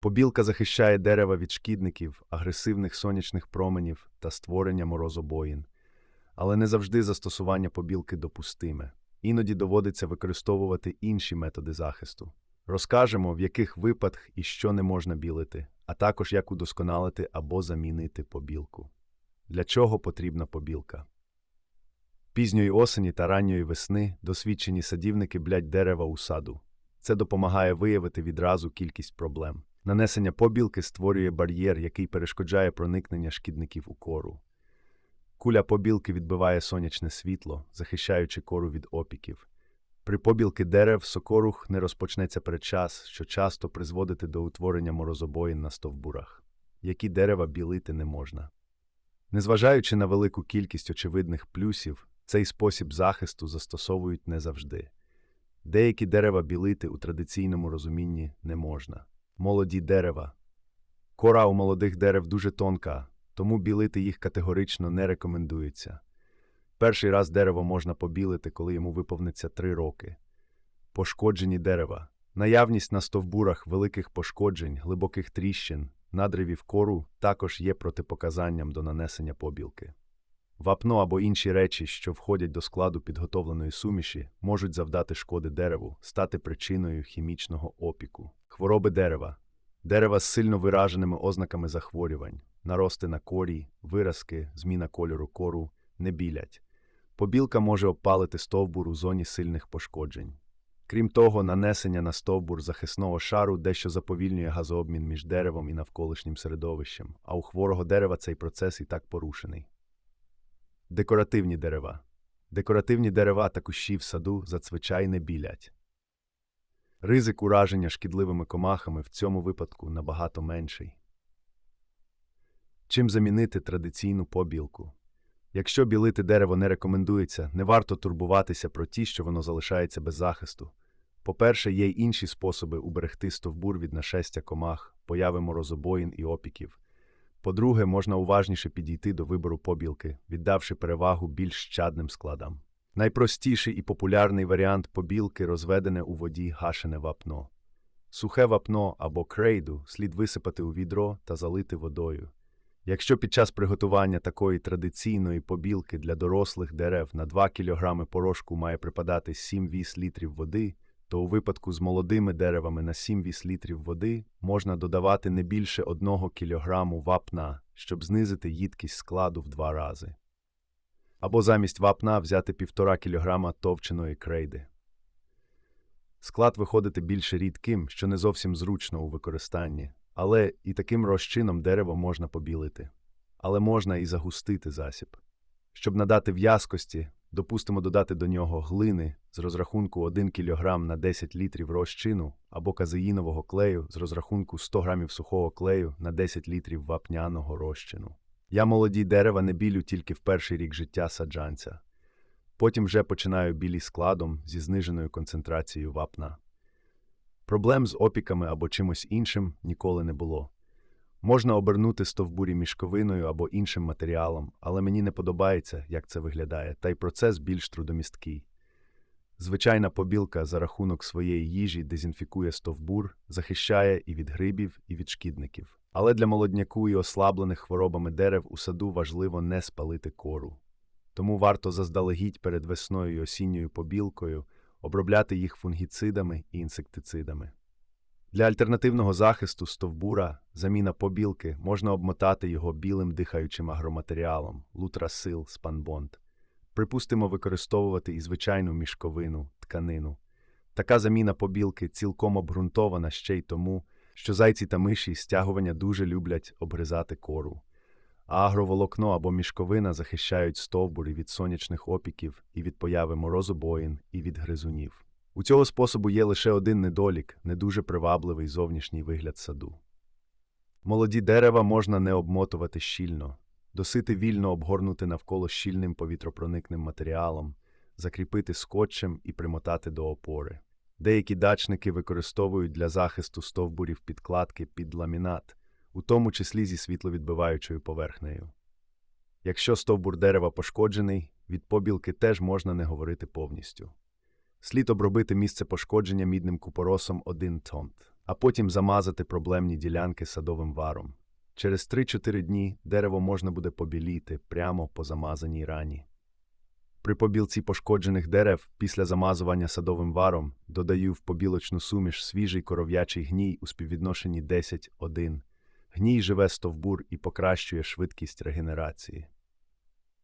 Побілка захищає дерева від шкідників, агресивних сонячних променів та створення морозобоїн. Але не завжди застосування побілки допустиме. Іноді доводиться використовувати інші методи захисту. Розкажемо, в яких випадках і що не можна білити, а також як удосконалити або замінити побілку. Для чого потрібна побілка? Пізньої осені та ранньої весни досвідчені садівники блять дерева у саду. Це допомагає виявити відразу кількість проблем. Нанесення побілки створює бар'єр, який перешкоджає проникнення шкідників у кору. Куля побілки відбиває сонячне світло, захищаючи кору від опіків. При побілки дерев сокорух не розпочнеться передчас, що часто призводить до утворення морозобоїн на стовбурах, які дерева білити не можна. Незважаючи на велику кількість очевидних плюсів, цей спосіб захисту застосовують не завжди. Деякі дерева білити у традиційному розумінні не можна. Молоді дерева. Кора у молодих дерев дуже тонка, тому білити їх категорично не рекомендується. Перший раз дерево можна побілити, коли йому виповниться три роки. Пошкоджені дерева. Наявність на стовбурах великих пошкоджень, глибоких тріщин, надривів кору також є протипоказанням до нанесення побілки. Вапно або інші речі, що входять до складу підготовленої суміші, можуть завдати шкоди дереву, стати причиною хімічного опіку. Хвороби дерева. Дерева з сильно вираженими ознаками захворювань, нарости на корі, виразки, зміна кольору кору не білять. Побілка може обпалити стовбур у зоні сильних пошкоджень. Крім того, нанесення на стовбур захисного шару дещо заповільнює газообмін між деревом і навколишнім середовищем, а у хворого дерева цей процес і так порушений. Декоративні дерева. Декоративні дерева та кущі в саду зазвичай не білять. Ризик ураження шкідливими комахами в цьому випадку набагато менший. Чим замінити традиційну побілку? Якщо білити дерево не рекомендується, не варто турбуватися про ті, що воно залишається без захисту. По-перше, є й інші способи уберегти стовбур від нашестя комах, появи морозобоїн і опіків. По-друге, можна уважніше підійти до вибору побілки, віддавши перевагу більш щадним складам. Найпростіший і популярний варіант побілки розведене у воді гашене вапно. Сухе вапно або крейду слід висипати у відро та залити водою. Якщо під час приготування такої традиційної побілки для дорослих дерев на 2 кг порошку має припадати 7-8 літрів води, то у випадку з молодими деревами на 7-8 літрів води можна додавати не більше 1 кг вапна, щоб знизити їдкість складу в два рази. Або замість вапна взяти 1,5 кг товченої крейди. Склад виходити більше рідким, що не зовсім зручно у використанні, але і таким розчином дерево можна побілити. Але можна і загустити засіб. Щоб надати в'язкості, допустимо додати до нього глини з розрахунку 1 кг на 10 літрів розчину або казеїнового клею з розрахунку 100 г сухого клею на 10 літрів вапняного розчину. Я молоді дерева не білю тільки в перший рік життя саджанця. Потім вже починаю білі складом зі зниженою концентрацією вапна. Проблем з опіками або чимось іншим ніколи не було. Можна обернути стовбурі мішковиною або іншим матеріалом, але мені не подобається, як це виглядає, та й процес більш трудомісткий. Звичайна побілка за рахунок своєї їжі дезінфікує стовбур, захищає і від грибів, і від шкідників. Але для молодняку і ослаблених хворобами дерев у саду важливо не спалити кору. Тому варто заздалегідь перед весною і осінньою побілкою обробляти їх фунгіцидами і інсектицидами. Для альтернативного захисту стовбура, заміна побілки, можна обмотати його білим дихаючим агроматеріалом лутрасил спанбонд. Припустимо використовувати і звичайну мішковину, тканину. Така заміна побілки цілком обґрунтована ще й тому, що зайці та миші стягування дуже люблять обгризати кору. А агроволокно або мішковина захищають стовбури від сонячних опіків і від появи морозобоїн і від гризунів. У цього способу є лише один недолік не дуже привабливий зовнішній вигляд саду. Молоді дерева можна не обмотувати щільно, досити вільно обгорнути навколо щільним повітропроникним матеріалом, закріпити скотчем і примотати до опори. Деякі дачники використовують для захисту стовбурів підкладки під ламінат, у тому числі зі світловідбиваючою поверхнею. Якщо стовбур дерева пошкоджений, від побілки теж можна не говорити повністю. Слід обробити місце пошкодження мідним купоросом 1 тонт а потім замазати проблемні ділянки садовим варом. Через 3-4 дні дерево можна буде побіліти прямо по замазаній рані. При побілці пошкоджених дерев після замазування садовим варом додаю в побілочну суміш свіжий коров'ячий гній у співвідношенні 10-1. Гній живе стовбур і покращує швидкість регенерації.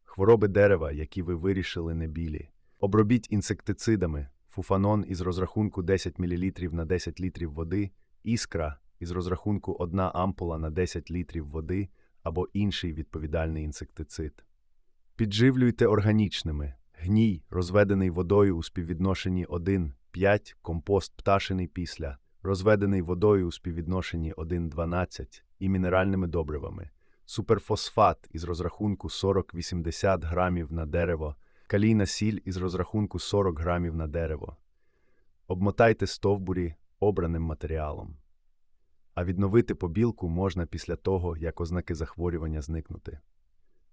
Хвороби дерева, які ви вирішили не білі. Обробіть інсектицидами фуфанон із розрахунку 10 мл на 10 літрів води, іскра із розрахунку 1 ампула на 10 літрів води або інший відповідальний інсектицид. Підживлюйте органічними. Гній, розведений водою у співвідношенні 1,5, компост пташиний після, розведений водою у співвідношенні 1,12 і мінеральними добривами, суперфосфат із розрахунку 40-80 грамів на дерево, калійна сіль із розрахунку 40 грамів на дерево. Обмотайте стовбурі обраним матеріалом. А відновити побілку можна після того, як ознаки захворювання зникнути.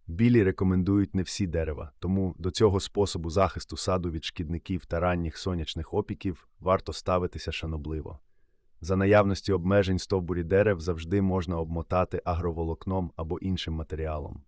Білі рекомендують не всі дерева, тому до цього способу захисту саду від шкідників та ранніх сонячних опіків варто ставитися шанобливо. За наявності обмежень стовбурі дерев завжди можна обмотати агроволокном або іншим матеріалом.